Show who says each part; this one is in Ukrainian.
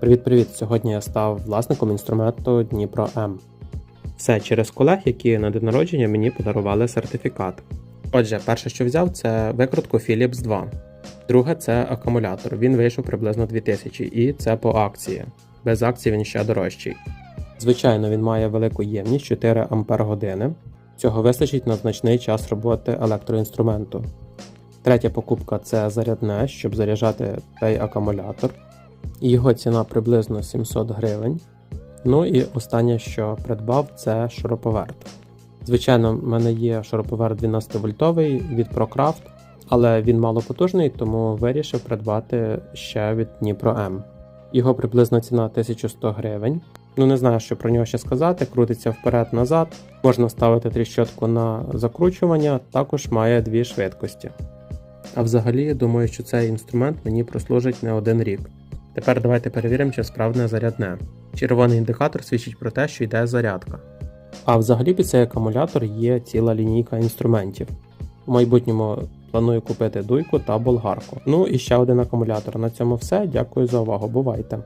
Speaker 1: Привіт-привіт! Сьогодні я став власником інструменту Дніпро М. Все через колег, які на день народження мені подарували сертифікат. Отже, перше, що взяв, це викрутку Philips 2. Друге це акумулятор. Він вийшов приблизно 2000 і це по акції. Без акції він ще дорожчий. Звичайно, він має велику ємність 4 Ампер години. Цього вистачить на значний час роботи електроінструменту. Третя покупка це зарядне, щоб заряджати цей акумулятор. Його ціна приблизно 700 гривень. Ну і останнє, що придбав, це шуруповерт. Звичайно, в мене є шуруповерт 12 вольтовий від ProCraft, але він малопотужний, тому вирішив придбати ще від Дніпро М. Його приблизна ціна 1100 гривень. Ну не знаю, що про нього ще сказати. Крутиться вперед-назад. Можна ставити тріщотку на закручування, також має дві швидкості. А взагалі, думаю, що цей інструмент мені прослужить не один рік. Тепер давайте перевіримо, чи справне зарядне. Червоний індикатор свідчить про те, що йде зарядка. А взагалі під цей акумулятор є ціла лінійка інструментів. У майбутньому планую купити дуйку та болгарку. Ну і ще один акумулятор. На цьому все. Дякую за увагу. Бувайте!